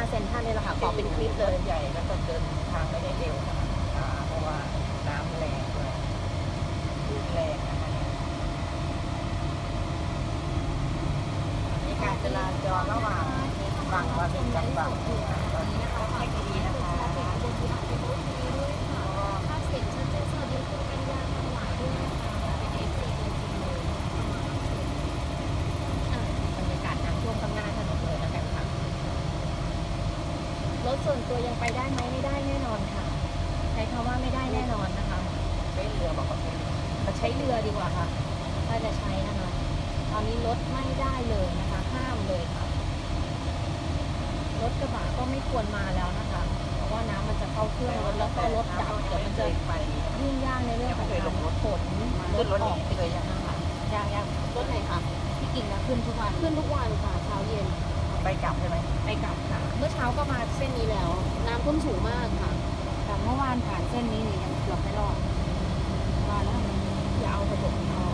น้าเซ็นทรัลนี่แหละค่ะขอเป็นคลิปเลยใหญ่แล้วก็เดินทางไม่ได้เร็วนะคะช้าเพราะว่าน้ำแรงด้วยคลื่นแรงนะคะเนี่ยมีการจราจรระหว่างฝั่งวารินกับฝั่งตอนนี้นะคะให้ดีๆนะคะ ภาพเสียงชัดเจนสวัสดีคุณกัญญาทำหวานด้วยนะคะเป็นเอฟซีตัวจริงเลยบรรยากาศน้ำท่วมข้างหน้าถนนเลยแล้วกันค่ะ ร ถส่วนตัวยังไปได้ไหมไม่ได้แน่นอนค่ะ ใช้คำว่าไม่ได้แน่นอนนะคะ ใช้เรือบอกว่าเป็นแต่ใช้เรือดีกว่าค่ะ ถ้าจะใช้นะคะ ตอนนี้รถไม่ได้เลยนะคะ ห้ามเลยค่ะ รถกระบะก็ไม่ควรมาแล้วนะคะ เพราะว่าน้ำมันจะเข้าเครื่องรถแล้วก็รถดับเดี๋ยวมันจะไปยุ่งยากในเรื่องของการขนรขึ้นถรถอนี้อกไม่เคยยังนะคะยากยากรถไหนคะพี่กิ่งนะขึ้นทุกวัน ขึ้นทุกวันค่ะเช้าเย็น ไปกลับใช่ไหมไปกลับค่ะ เมื่อเช้าก็มาเส้นนี้แล้ว น้ำท่วมสูงมากค่ะแต่เมื่อวานผ่านเส้นนี้นี่ยังเกือบไม่รอดมาแล้วอย่าเอาระบบเอา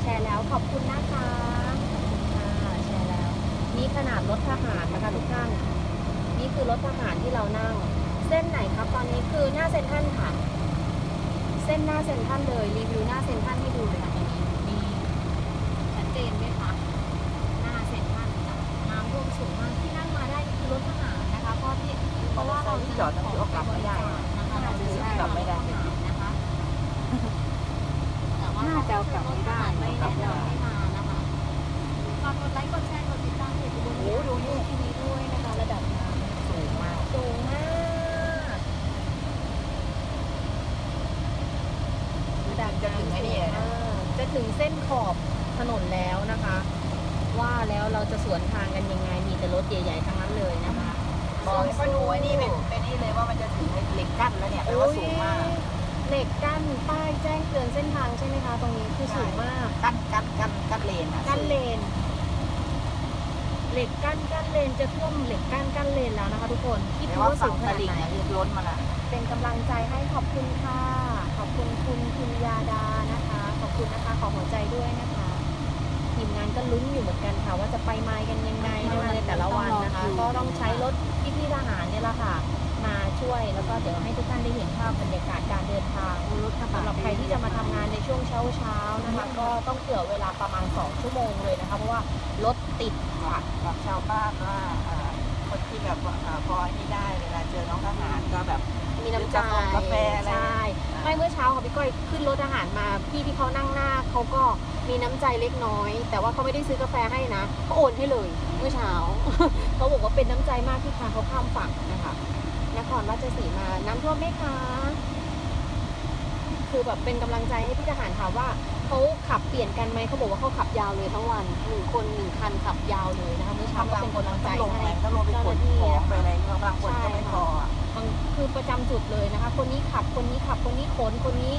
แชร์แล้วขอบคุณนะคะค่ะแชร์แล้ว นี่ขนาดรถทหารนะคะทุกท่านนี่คือรถทหารที่เรานั่ง เส้นไหนครับตอนนี้คือหน้าเซ็นทรัลค่ะ เส้นหน้าเซ็นทรัลเลยรีวิวหน้าเซ็นทรัลให้ดูเลยค่ะตอนนี้นี่ชัดเจนไหมคะ หน้าเซ็นทรัลค่ะน้ำท่วมสูงมากที่นั่งมาได้นี่คือรถทหารนะคะ เพราะที่เพราะว่าเราจะ จอดตรงนี้ก็กลับไม่ได้ นะคะเราจะใช้ กลับไม่ได้ รถทหารนะคะแต่ว่า น่าจะเอากลับไม่ได้ ไม่แนะนำให้มานะคะฝากกดไลค์กดแชร์กดติดตามเพจดู โอ้ดูนี่ ทีนี้ด้วยนะคะระดับน้ำ สูงมาก สูงมากระดับ จะถึงไอ้นี่เลยนะ จะถึงเส้นขอบถนนแล้วนะคะ ว่าแล้วเราจะสวนทางกันยังไง มีแต่รถใหญ่ๆทั้งนั้นเลยนะคะบอกให้มาดูไอ้นี่เป็นเป็นนี่เลยว่ามันจะถึงเหล็กกั้นแล้วเนี่ยแปลว่าสูงมากเหล็กกั้นป้ายแจ้งเตือนเส้นทางใช่ไหมคะ ตรงนี้คือสูงมาก กั้นกั้นกั้นกั้นเลนอะกั้นเลน เหล็กกั้นกั้นเลนจะท่วมเหล็กกั้นกั้นเลนแล้วนะคะทุกคนคิดแต่ดูว่าว่าสูฝั่งงขตนาดลิ่งไหนเนี่ยคือล้นมาละเป็นกำลังใจให้ขอบคุณค่ะ ขอบคุณคุณคุณยาดานะคะขอบ คุณนะคะ ขอหัวใจด้วยนะคะทีมงานก็ลุ้นอยู่เหมือนกันค่ะ ว่าจะไปมากันยังไงนะคะในแต่ละวันนะคะ ก็ต้องใช้รถพี่พี่ๆทหารเนี่ยแหละค่ะ มาช่วยแล้วก็เดี๋ยวให้ทุกท่านได้เห็นภาพบรรยากาศการเดินทางรถกระบะสำหรับใครที่จะมาทำงานในช่วงเช้าเช้าๆนะคะ ก็ต้องเผื่อเวลาประมาณ 2 ชั่วโมงเลยนะคะ เพราะว่ารถติดค่ะบอกชาวบ้านว่าเอ่อคนที่แบบว่าเอ่อพออันนี้ได้เวลาเจอน้องทหารก็แบบมีน้ำใจกาแฟอะไรใช่ไม่ เมื่อเช้าค่ะพี่ก้อยขึ้นรถอาหารมาพี่ที่เขานั่งหน้าเขาก็มีน้ำใจเล็กน้อย แต่ว่าเขาไม่ได้ซื้อกาแฟให้นะเขาโอนให้เลยเมื่อเช้าเขาบอกว่าเป็นน้ำใจมากที่พาเขาข้ามฝั่งนะคะนครราชสีมาน้ำท่วมไหมคะคือแบบเป็นกำลังใจให้พี่ทหารถามว่าเขาขับเปลี่ยนกันไหมเขาบอกว่าเขาขับยาวเลยทั้งวันหนึ่งคนหนึ่งคันขับยาวเลยนะคะเมื่อเช้าก็กำลังเป็นคนกำลังใจต้องลงให้แรงต้องลงไปขนของไปอะไรกำลังคนก็ไม่พออะบางคือ ประจำจุดเลยนะคะ คนนี้ขับคนนี้ขับคนนี้ขนคนนี้